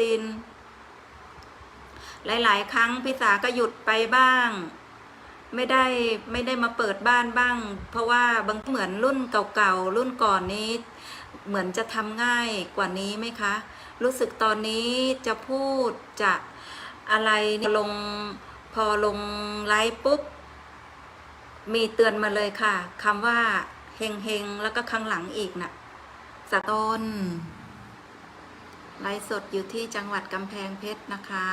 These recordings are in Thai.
ติน หลาย ๆ ครั้งพี่สาก็หยุดไปบ้าง ไม่ได้ไม่ได้มาเปิดบ้านบ้าง เพราะว่าบางเหมือนรุ่นเก่าๆรุ่นก่อนนี้ เหมือนจะทำง่ายกว่านี้ไหมคะ รู้สึกตอนนี้จะพูดจะอะไรลงพอลงไลฟ์ปุ๊บมีเตือนมาเลยค่ะคำว่าเฮงเฮงๆแล้วก็ข้างหลังอีกนะ่ะสะต้น ไลฟ์สดอยู่ที่จังหวัดกำแพงเพชรนะคะ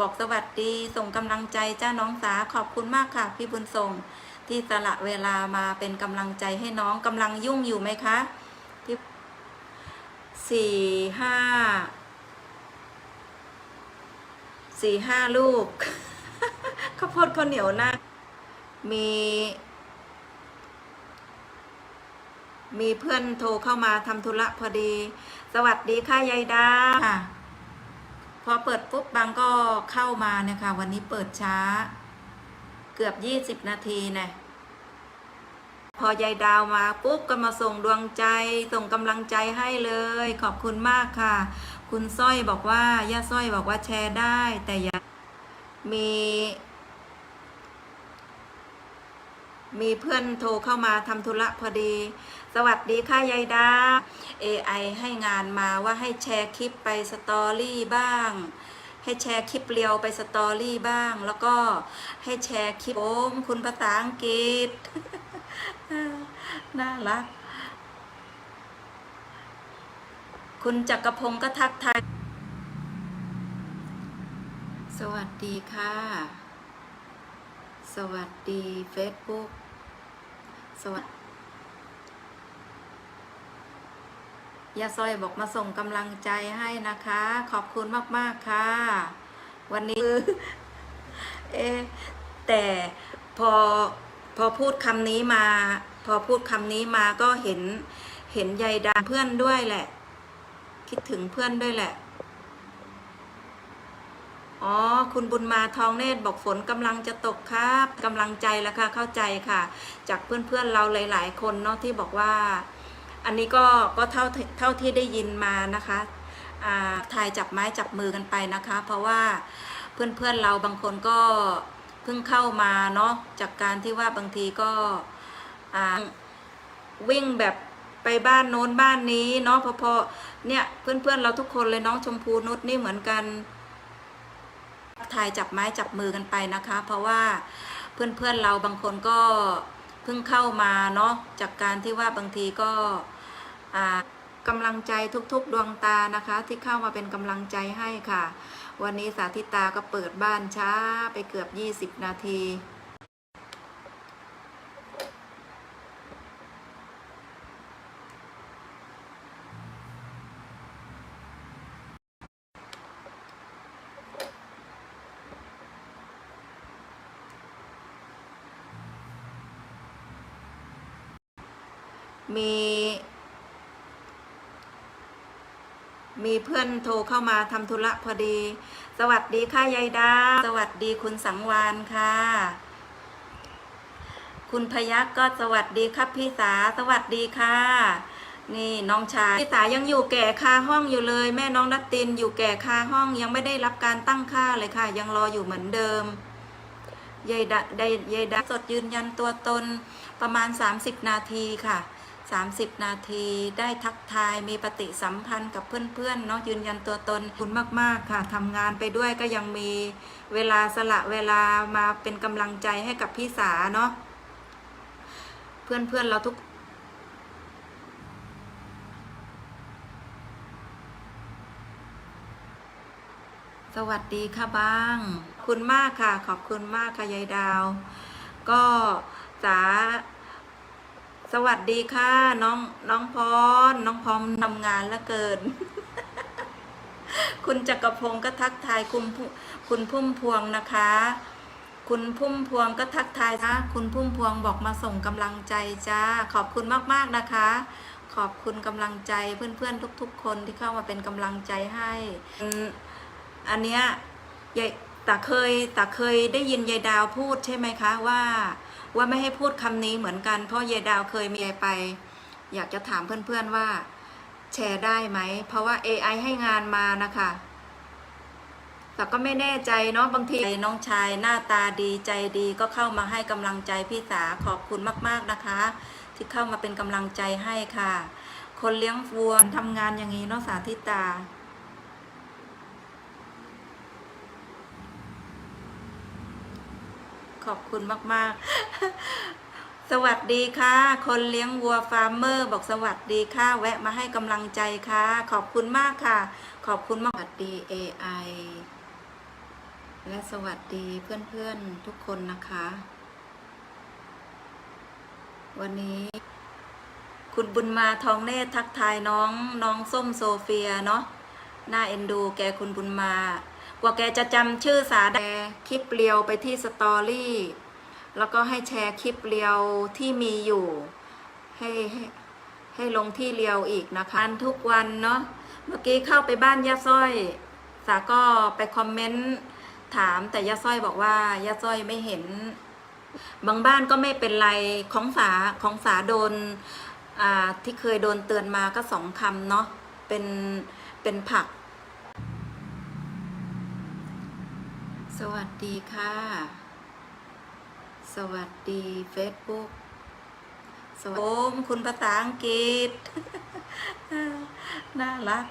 บอกสวัสดีส่งกำลังใจเจ้าน้องสาขอบคุณมากค่ะ พี่บุญส่งที่สละเวลามาเป็นกำลังใจให้น้องกำลังยุ่งอยู่ไหมคะที่สี่ห้าสี่ห้าลูกข้าวโพดข้าวเหนียวน้ามี มีเพื่อนโทรเข้ามาทำธุระพอดี สวัสดีค่ะยายดาค่ะ พอเปิดปุ๊บบางก็เข้ามาเนี่ยค่ะวันนี้เปิดช้า เกือบยี่สิบนาทีนะพอยายดาวมาปุ๊บก็มาส่งดวงใจส่งกำลังใจให้เลย ขอบคุณมากค่ะ คุณสร้อยบอกว่าย่าสร้อยบอกว่าแชร์ได้ แต่อย่ามี มีเพื่อนโทรเข้ามาทำธุระพอดี สวัสดีค่ะยายดา AI ให้งานมาว่าให้แชร์คลิปไปสตอรี่บ้าง ให้แชร์คลิปเรียวไปสตอรี่บ้าง แล้วก็ให้แชร์คลิปโอมคุณภาษาอังกฤษ น่ารัก คุณจักรพงศ์ก็ทักทาย สวัสดีค่ะ สวัสดีเฟซบุ๊กสวัสดี ยาซอยบอกมาส่งกำลังใจให้นะคะ ขอบคุณมาก ๆ ค่ะ วันนี้เอแต่พอพอพูดคำนี้มา พอพูดคำนี้มาก็เห็นเห็นยายดาเพื่อนด้วยแหละ คิดถึงเพื่อนด้วยแหละ อ๋อ คุณบุญมาทองเนตรบอกฝนกำลังจะตกครับกำลังใจแล้วค่ะ เข้าใจค่ะ จากเพื่อนๆเราหลาย ๆ คนเนาะที่บอกว่า อันนี้ก็ก็เท่าเท่าที่ได้ยินมานะคะทายจับไม้จับมือกันไปนะคะ เพราะว่าเพื่อนๆเราบางคนก็เพิ่งเข้ามาเนาะจากการที่ว่าบางทีก็วิ่งแบบไปบ้านโน้นบ้านนี้เนาะพอพอเนี่ยเพื่อนๆเราทุกคนเลยน้องชมพูนุชนี่เหมือนกันทายจับไม้จับมือกันไปนะคะ เพราะว่าเพื่อนๆเราบางคนก็เพิ่งเข้ามาเนาะจากการที่ว่าบางทีก็ กำลังใจทุกๆ ดวงตานะคะ ที่เข้ามาเป็นกำลังใจให้ค่ะ วันนี้สาธิตาก็เปิดบ้านช้าไปเกือบ 20 นาทีมี มีเพื่อนโทรเข้ามาทำธุระพอดี สวัสดีค่ะยายดา สวัสดีคุณสังวานค่ะ คุณพยักก็สวัสดีครับพี่สา สวัสดีค่ะ นี่น้องชายพี่สายังอยู่แก่คาห้องอยู่เลย แม่น้องนัตตินอยู่แก่คาห้องยังไม่ได้รับการตั้งค่าเลยค่ะ ยังรออยู่เหมือนเดิมยายดาได้ยายดาสดยืนยันตัวตนประมาณ 30 นาทีค่ะ 30 นาทีได้ทักทายมีปฏิสัมพันธ์กับเพื่อนๆเนาะยืนยันตัวตนคุณมากๆค่ะทำงานไปด้วยก็ยังมีเวลาสละเวลามาเป็นกำลังใจให้กับพี่สาเนาะเพื่อนๆเราทุกสวัสดีค่ะบ้าง คุณมากค่ะ ขอบคุณมากค่ะยายดาว ก็สา สวัสดีค่ะ น้องน้องพรน้องพรทำงานแล้วเกิน คุณจักรพงศ์ก็ทักทายคุณคุณพุ่มพวงนะคะ คุณพุ่มพวงก็ทักทายนะคุณพุ่มพวงบอกมาส่งกำลังใจจ้าขอบคุณมากๆนะคะ ขอบคุณกำลังใจเพื่อนๆทุก ๆ คนที่เข้ามาเป็นกำลังใจให้อันเนี้ยยายแต่เคยแต่เคยได้ยินยายดาวพูดใช่ไหมคะว่า ว่าไม่ให้พูดคำนี้เหมือนกัน เพราะยายดาวเคยมีไป อยากจะถามเพื่อนๆว่า แชร์ได้ไหม เพราะว่า AI ให้งานมานะคะ แต่ก็ไม่แน่ใจเนาะบางทีน้องชายหน้าตาดีใจดีก็เข้ามาให้กำลังใจพี่สาขอบคุณมากๆนะคะ ที่เข้ามาเป็นกำลังใจให้ค่ะ คนเลี้ยงวัวทำงานอย่างนี้เนาะสาธิตา ขอบคุณมาก ๆ สวัสดีค่ะ คนเลี้ยงวัวฟาร์มเมอร์บอกสวัสดีค่ะ แวะมาให้กำลังใจค่ะ ขอบคุณมากค่ะ ขอบคุณมากสวัสดี AI และสวัสดีเพื่อนๆทุกคนนะคะ วันนี้ คุณบุญมาทองเนตรทักทายน้องน้องส้มโซเฟียเนาะน่าเอ็นดูแกคุณบุญมา ว่าแกจะจำชื่อสาแดคลิปเรียวไปที่สตอรี่ แล้วก็ให้แชร์คลิปเรียวที่มีอยู่ให้ให้ให้ลงที่เรียวอีกนะคะทุกวันเนาะเมื่อกี้เข้าไปบ้านย่าสร้อย สาก็ไปคอมเมนต์ถามแต่ย่าสร้อยบอกว่าย่าสร้อยไม่เห็น บางบ้านก็ไม่เป็นไรของสาของสาโดนที่เคยโดนเตือนมาก็สองคำเนาะเป็นเป็นผัก สวัสดีค่ะ สวัสดี Facebook สวัสดีมคุณภาษาอังกฤษ น่ารัก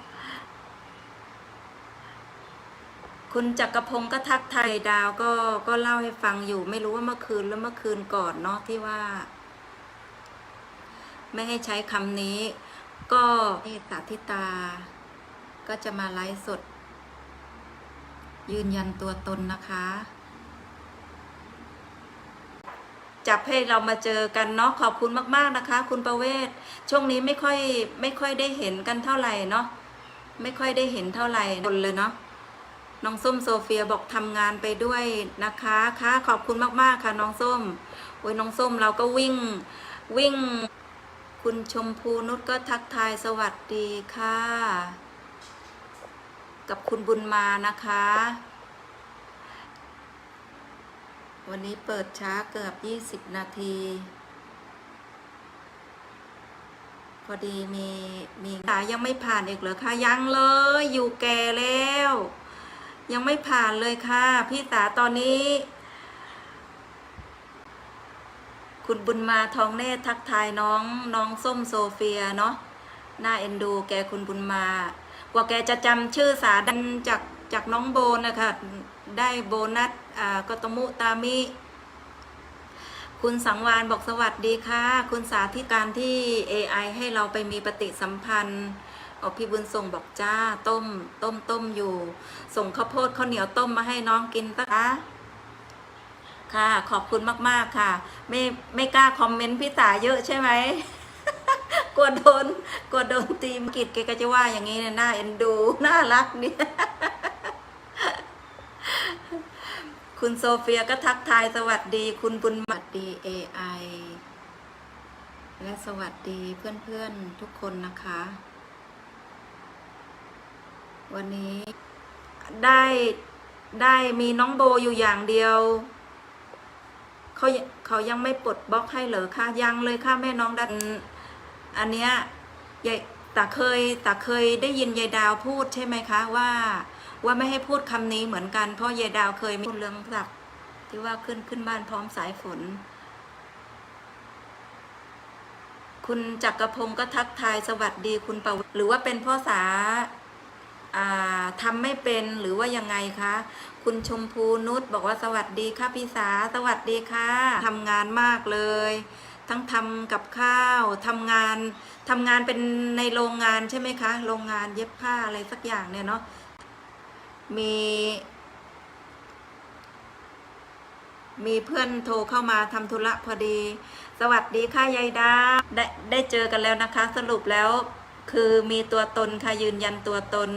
คุณจักรพงศ์ก็ทักไทยดาวก็ก็เล่าให้ฟังอยู่ ไม่รู้ว่าเมื่อคืนแล้วเมื่อคืนก่อนเนาะที่ว่า ไม่ให้ใช้คำนี้ ก็นี่สาธิตา ก็จะมาไลฟ์สด ยืนยันตัวตนนะคะ จับให้เรามาเจอกันเนาะขอบคุณมาก ๆนะคะ คุณประเวศช่วงนี้ไม่ค่อยไม่ค่อยได้เห็นกันเท่าไหร่เนาะไม่ค่อยได้เห็นเท่าไหร่คนเลยเนาะน้องส้มโซเฟียบอกทำงานไปด้วยนะคะค่ะขอบคุณมากๆค่ะ น้องส้มโอ้ยน้องส้มเราก็วิ่งวิ่ง คุณชมพูนุชก็ทักทายสวัสดีค่ะ กับคุณบุญมานะคะ วันนี้เปิดช้าเกือบ 20 นาที พอดีมีมีตายังไม่ผ่านอีกเหรอคะยังเลยอยู่แก่แล้ว ยังไม่ผ่านเลยค่ะ พี่ตาตอนนี้ คุณบุญมาทองเนตรทักทายน้องน้องส้มโซเฟียเนาะน่าเอ็นดูแกคุณบุญมา กว่าแกจะจำชื่อสาดันจากจากน้องโบนะคะได้โบนัสอ่ากตมุตามิคุณสังวานบอกสวัสดีค่ะ คุณสาธิการที่ AI ให้เราไปมีปฏิสัมพันธ์ออพี่บุญส่งบอกจ้าต้ม ต้มต้มอยู่ ส่งข้าวโพดข้าวเหนียวต้มมาให้น้องกินตะคะค่ะ ขอบคุณมาก ๆ ค่ะ ไม่ไม่กล้าคอมเมนต์พี่สาเยอะใช่ไหม กลัวโดนกลัวโดนตีมกิจแกก็จะว่าอย่างนี้เนี่ยน่าเอ็นดูน่ารักเนี่ยคุณโซเฟียก็ทักทายสวัสดี คุณบุญสวัสดี AI และสวัสดีเพื่อนๆทุกคนนะคะ วันนี้ได้ได้มีน้องโบอยู่อย่างเดียวเขาเขายังไม่ปลดบล็อกให้เหรอคะยังเลยค่ะแม่น้องดัน อันเนี้ยยายตาเคยตาเคยได้ยินยายดาวพูดใช่ไหมคะว่า ว่าไม่ให้พูดคำนี้เหมือนกันเพราะยายดาวเคยมีเรื่องศักดิ์ที่ว่าขึ้นขึ้นบ้านพร้อมสายฝน คุณจักรพงศ์ก็ทักทายสวัสดีคุณปวหรือว่าเป็นพ่อสาอ่าทำไม่เป็นหรือว่ายังไงคะ คุณชมพูนุชบอกว่าสวัสดีค่ะพี่สาสวัสดีค่ะทำงานมากเลย ทั้งทำกับข้าวทำงานทำงานเป็นในโรงงานใช่ไหมคะ โรงงานเย็บผ้าอะไรสักอย่างเนี่ยเนาะมี มีเพื่อนโทรเข้ามาทำธุระพอดี สวัสดีค่ะยายดาได้ได้เจอกันแล้วนะคะ สรุปแล้วคือมีตัวตนค่ะยืนยันตัวตน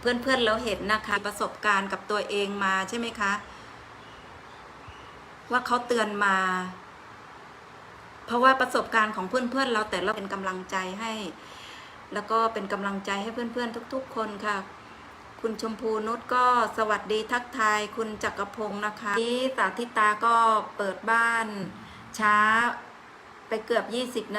เพื่อนๆเราเห็นนะคะ ประสบการณ์กับตัวเองมาใช่ไหมคะ ว่าเขาเตือนมา เพราะว่าประสบการณ์ของเพื่อนๆเราแต่เราเป็นกำลังใจให้ แล้วก็เป็นกำลังใจให้เพื่อนๆทุก ๆ คนค่ะ คุณชมพูนุชก็สวัสดีทักทาย คุณจักรพงศ์นะคะนี่สาธิตาก็เปิดบ้านช้าไปเกือบ 20นา